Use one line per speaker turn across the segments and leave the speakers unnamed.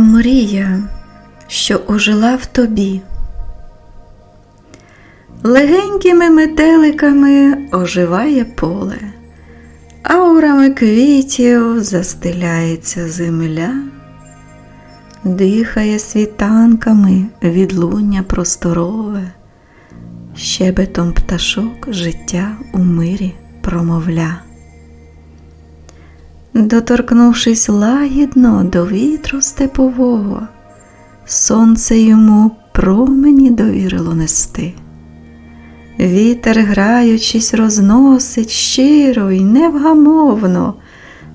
Мрія, що ожила в тобі. Легенькими метеликами оживає поле, аурами квітів застеляється земля, дихає світанками відлуння просторове, щебетом пташок життя у мирі промовля. Доторкнувшись лагідно до вітру степового, сонце йому промені довірило нести. Вітер, граючись, розносить щиро й невгамовно,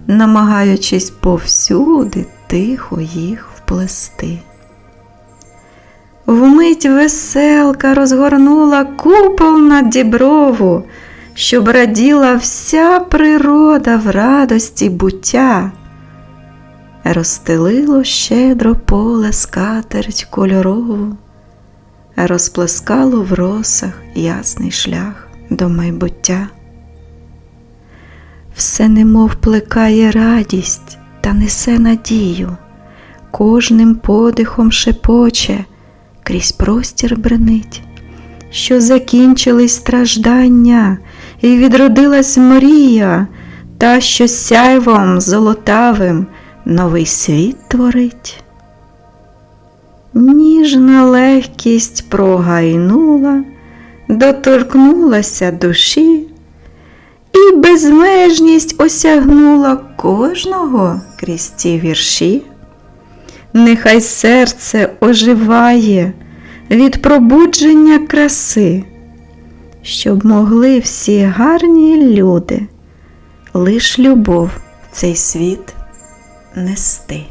намагаючись повсюди тихо їх вплести. Вмить веселка розгорнула купол над діброву, щоб раділа вся природа в радості буття. Розстелило щедро поле скатерть кольорову, розплескало в росах ясний шлях до майбуття. Все немов плекає радість та несе надію, кожним подихом шепоче, крізь простір бренить, що закінчились страждання, і відродилась мрія, та, що сяйвом золотавим новий світ творить. Ніжна легкість прогайнула, доторкнулася душі, і безмежність осягнула кожного крізь ці вірші. Нехай серце оживає від пробудження краси, щоб могли всі гарні люди лиш любов в цей світ нести.